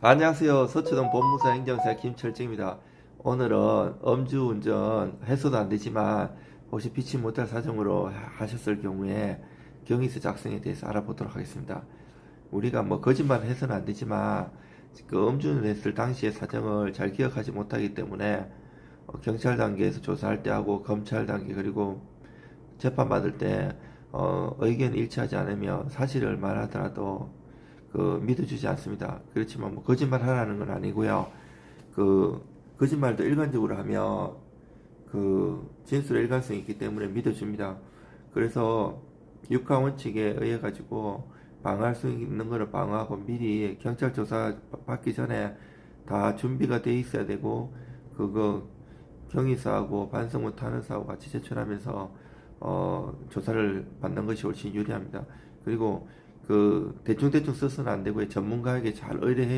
안녕하세요. 서초동 본무사 행정사 김철정입니다. 오늘은 음주운전 해소도 안 되지만 혹시 피치 못할 사정으로 하셨을 경우에 경위서 작성에 대해서 알아보도록 하겠습니다. 우리가 뭐 거짓말 해서는 안 되지만 그 음주운전 했을 당시의 사정을 잘 기억하지 못하기 때문에 어, 경찰 단계에서 조사할 때 하고 검찰 단계 그리고 재판 받을 때 어, 의견 일치하지 않으면 사실을 말하더라도 그 믿어주지 않습니다. 그렇지만 뭐 거짓말 하라는 건 아니고요. 그 거짓말도 일관적으로 하면 그 진술의 일관성이 있기 때문에 믿어줍니다. 그래서 육하 원칙에 의해 가지고 방어할 수 있는 거를 방어하고 미리 경찰 조사 받기 전에 다 준비가 돼 있어야 되고 그거 경위서하고 반성문 탄원서하고 같이 제출하면서 어, 조사를 받는 것이 훨씬 유리합니다. 그리고 그 대충대충 써서는 안 되고요. 전문가에게 잘 의뢰해야